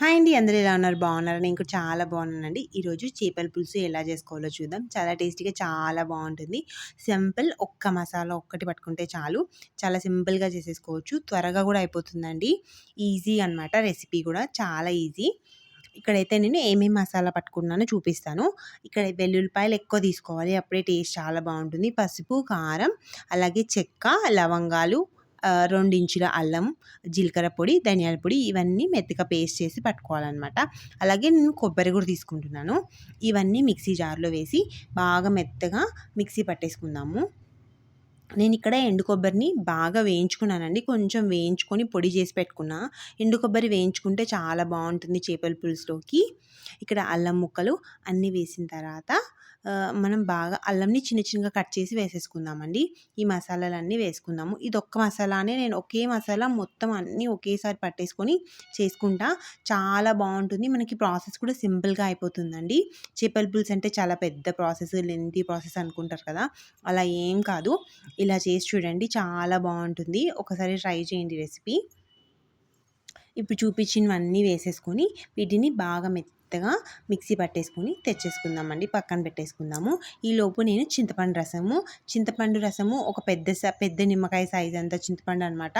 Hi అండి అందరూ ఎలా ఉన్నారు? బాగున్నారు? నేను కూడా చాలా బాగున్నానండి. ఈరోజు చేపల పులుసు ఎలా చేసుకోవాలో చూద్దాం. చాలా టేస్టీగా చాలా బాగుంటుంది. సింపుల్ ఒక్క మసాలా ఒక్కటి పట్టుకుంటే చాలు. చాలా సింపుల్గా చేసేసుకోవచ్చు. త్వరగా కూడా అయిపోతుందండి. ఈజీ అనమాట రెసిపీ కూడా. చాలా ఈజీ. ఇక్కడైతే నేను ఏమేమి మసాలా పట్టుకున్నానో చూపిస్తాను. ఇక్కడ వెల్లుల్లిపాయలు ఎక్కువ తీసుకోవాలి. అప్పుడే టేస్ట్ చాలా బాగుంటుంది. పసుపు కారం అలాగే చెక్క లవంగాలు ఇంచుల అల్లం జీలకర్ర పొడి ధనియాల పొడి ఇవన్నీ మెత్తగా పేస్ట్ చేసి పట్టుకోవాలన్నమాట. అలాగే నేను కొబ్బరి కూడా తీసుకుంటున్నాను. ఇవన్నీ మిక్సీ జార్లో వేసి బాగా మెత్తగా మిక్సీ పట్టేసుకుందాము. నేను ఇక్కడ ఎండు కొబ్బరిని బాగా వేయించుకున్నానండి. కొంచెం వేయించుకొని పొడి చేసి పెట్టుకున్నా. ఎండు కొబ్బరి వేయించుకుంటే చాలా బాగుంటుంది చేపల పులుసులోకి. ఇక్కడ అల్లం ముక్కలు అన్నీ వేసిన తర్వాత మనం బాగా అల్లంని చిన్న చిన్నగా కట్ చేసి వేసేసుకుందామండి. ఈ మసాలాలన్నీ వేసుకుందాము. ఇది ఒక్క మసాలానే నేను ఒకే మసాలా మొత్తం అన్నీ ఒకేసారి పట్టేసుకొని చేసుకుంటా. చాలా బాగుంటుంది. మనకి ప్రాసెస్ కూడా సింపుల్గా అయిపోతుందండి. చేపల పులుసు అంటే చాలా పెద్ద ప్రాసెస్ లెంతీ ప్రాసెస్ అనుకుంటారు కదా. అలా ఏం కాదు. ఇలా చేసి చూడండి చాలా బాగుంటుంది. ఒకసారి ట్రై చేయండి రెసిపీ. ఇప్పుడు చూపించినవన్నీ వేసేసుకొని వీటిని బాగా మెత్త మెత్తగా మిక్సీ పట్టేసుకొని తెచ్చేసుకుందామండి. పక్కన పెట్టేసుకుందాము. ఈ లోపు నేను చింతపండు రసము చింతపండు రసము ఒక పెద్ద పెద్ద నిమ్మకాయ సైజ్ అంత చింతపండు అనమాట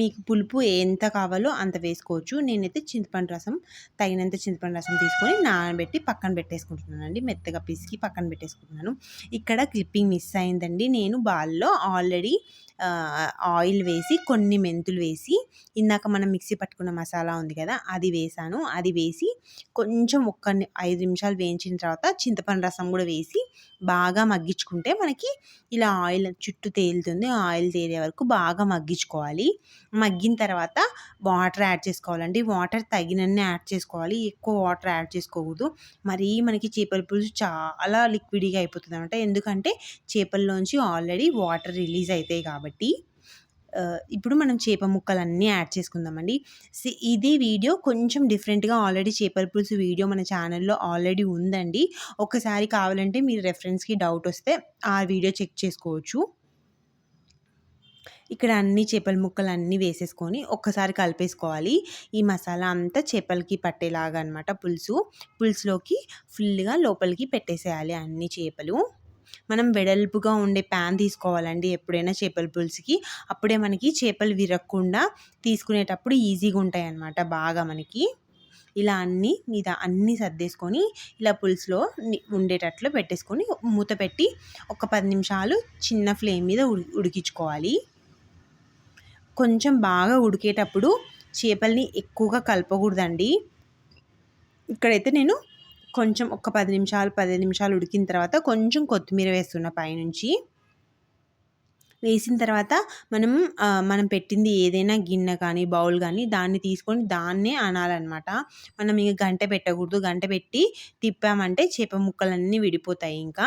మీకు పులుపు ఎంత కావాలో అంత వేసుకోవచ్చు. నేనైతే చింతపండు రసం తగినంత చింతపండు రసం తీసుకొని నానబెట్టి పక్కన పెట్టేసుకుంటున్నాను అండి మెత్తగా పిసికి పక్కన పెట్టేసుకుంటున్నాను. ఇక్కడ క్లిప్పింగ్ మిస్ అయిందండి. నేను బాల్లో ఆల్రెడీ ఆయిల్ వేసి కొన్ని మెంతులు వేసి ఇందాక మనం మిక్సీ పట్టుకున్న మసాలా ఉంది కదా అది వేసాను. అది వేసి కొంచెం ఒక్క ఐదు నిమిషాలు వేయించిన తర్వాత చింతపండు రసం కూడా వేసి బాగా మగ్గించుకుంటే మనకి ఇలా ఆయిల్ చుట్టూ తేలుతుంది. ఆయిల్ తేలే వరకు బాగా మగ్గించుకోవాలి. మగ్గిన తర్వాత వాటర్ యాడ్ చేసుకోవాలండి. వాటర్ తగినన్ని యాడ్ చేసుకోవాలి. ఎక్కువ వాటర్ యాడ్ చేసుకోకూడదు. మరీ మనకి చేపల పులుసు చాలా లిక్విడ్గా అయిపోతుంది అనమాట ఎందుకంటే చేపల్లోంచి ఆల్రెడీ వాటర్ రిలీజ్ అవుతాయి కాబట్టి. ఇప్పుడు మనం చేప ముక్కలన్నీ యాడ్ చేసుకుందామండి. ఇది వీడియో కొంచెం డిఫరెంట్గా ఆల్రెడీ చేపల పులుసు వీడియో మన ఛానల్లో ఆల్రెడీ ఉందండి. ఒకసారి కావాలంటే మీరు రెఫరెన్స్కి డౌట్ వస్తే ఆ వీడియో చెక్ చేసుకోవచ్చు. ఇక్కడ అన్ని చేపల ముక్కలు అన్నీ వేసేసుకొని ఒక్కసారి కలిపేసుకోవాలి. ఈ మసాలా అంతా చేపలకి పట్టేలాగా అనమాట పులుసు. పులుసులోకి ఫుల్గా లోపలికి పెట్టేసేయాలి అన్ని చేపలు. మనం వెడల్పుగా ఉండే ప్యాన్ తీసుకోవాలండి ఎప్పుడైనా చేపల పులుసుకి. అప్పుడే మనకి చేపలు విరగకుండా తీసుకునేటప్పుడు ఈజీగా ఉంటాయి అన్నమాట బాగా మనకి. ఇలా అన్నీ మీద అన్నీ సర్దేసుకొని ఇలా పులుసులో ఉండేటట్లు పెట్టేసుకొని మూత పెట్టి ఒక పది నిమిషాలు చిన్న ఫ్లేమ్ మీద ఉడికించుకోవాలి. కొంచెం బాగా ఉడికేటప్పుడు చేపల్ని ఎక్కువగా కలపకూడదండి. ఇక్కడైతే నేను కొంచెం ఒక పది నిమిషాలు పది నిమిషాలు ఉడికిన తర్వాత కొంచెం కొత్తిమీర వేస్తున్న పైనుంచి. వేసిన తర్వాత మనం మనం పెట్టింది ఏదైనా గిన్నె కానీ బౌల్ కానీ దాన్ని తీసుకొని దాన్నే అనాలన్నమాట. మనం ఇక గంట పెట్టకూడదు. గంట పెట్టి తిప్పామంటే చేప ముక్కలన్నీ విడిపోతాయి ఇంకా.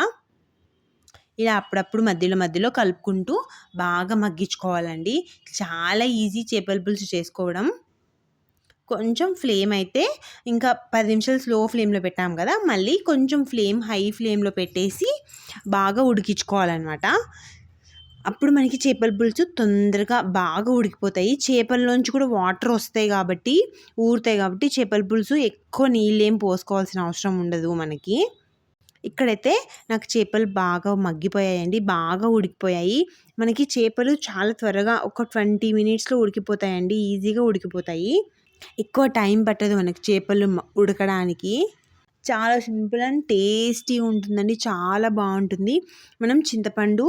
ఇలా అప్పుడప్పుడు మధ్యలో మధ్యలో కలుపుకుంటూ బాగా మగ్గించుకోవాలండి. చాలా ఈజీ చేపల పులుసు చేసుకోవడం. కొంచెం ఫ్లేమ్ అయితే ఇంకా పది నిమిషాలు స్లో ఫ్లేమ్లో పెట్టాం కదా మళ్ళీ కొంచెం ఫ్లేమ్ హై ఫ్లేమ్లో పెట్టేసి బాగా ఉడికించుకోవాలన్నమాట. అప్పుడు మనకి చేపల పులుసు తొందరగా బాగా ఉడికిపోతాయి. చేపల్లోంచి కూడా వాటర్ వస్తాయి కాబట్టి ఊరుతాయి కాబట్టి చేపల పులుసు ఎక్కువ నీళ్ళు ఏం పోసుకోవాల్సిన అవసరం ఉండదు మనకి. ఇక్కడైతే నాకు చేపలు బాగా మగ్గిపోయాయండి బాగా ఉడికిపోయాయి. మనకి చేపలు చాలా త్వరగా ఒక ట్వంటీ మినిట్స్లో ఉడికిపోతాయండి ఈజీగా ఉడికిపోతాయి. ఎక్కువ టైం పట్టదు మనకి చేపలు ఉడకడానికి. చాలా సింపుల్ అండ్ టేస్టీ ఉంటుందండి చాలా బాగుంటుంది. మనం చింతపండు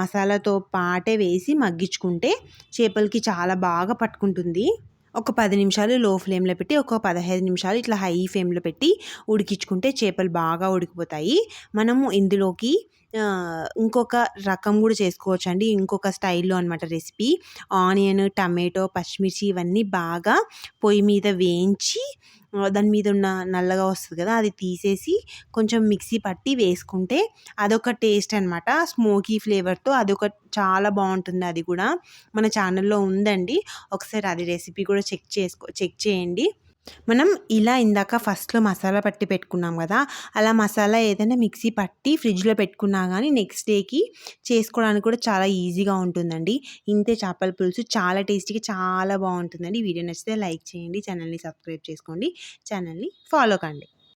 మసాలాతో పాటే వేసి మగ్గించుకుంటే చేపలకి చాలా బాగా పట్టుకుంటుంది. ఒక పది నిమిషాలు లో ఫ్లేమ్లో పెట్టి ఒక పదహైదు నిమిషాలు ఇట్లా హై ఫ్లేమ్లో పెట్టి ఉడికించుకుంటే చేపలు బాగా ఉడికిపోతాయి. మనము ఇందులోకి ఇంకొక రకం కూడా చేసుకోవచ్చు అండి ఇంకొక స్టైల్లో అనమాట రెసిపీ. ఆనియన్ టమాటో పచ్చిమిర్చి ఇవన్నీ బాగా పొయ్యి మీద వేయించి దాని మీద ఉన్న నల్లగా వస్తుంది కదా అది తీసేసి కొంచెం మిక్సీ పట్టి వేసుకుంటే అదొక టేస్ట్ అనమాట స్మోకీ ఫ్లేవర్తో అదొక చాలా బాగుంటుంది అది కూడా. మన ఛానల్లో ఉందండి. ఒకసారి అది రెసిపీ కూడా చెక్ చేసుకో చెక్ చేయండి. మనం ఇలా ఇందాక ఫస్ట్‌లో మసాలా పట్టి పెట్టుకున్నాం కదా అలా మసాలా ఏదైనా మిక్సీ పట్టి ఫ్రిడ్జ్‌లో పెట్టుకున్నా కానీ నెక్స్ట్ డేకి చేసుకోవడానికి కూడా చాలా ఈజీగా ఉంటుందండి. ఇంతే చేపల పులుసు చాలా టేస్టీగా చాలా బాగుంటుందండి వీడియో నచ్చితే లైక్ చేయండి. ఛానల్‌ని సబ్స్క్రైబ్ చేసుకోండి. ఛానల్‌ని ఫాలో కండి.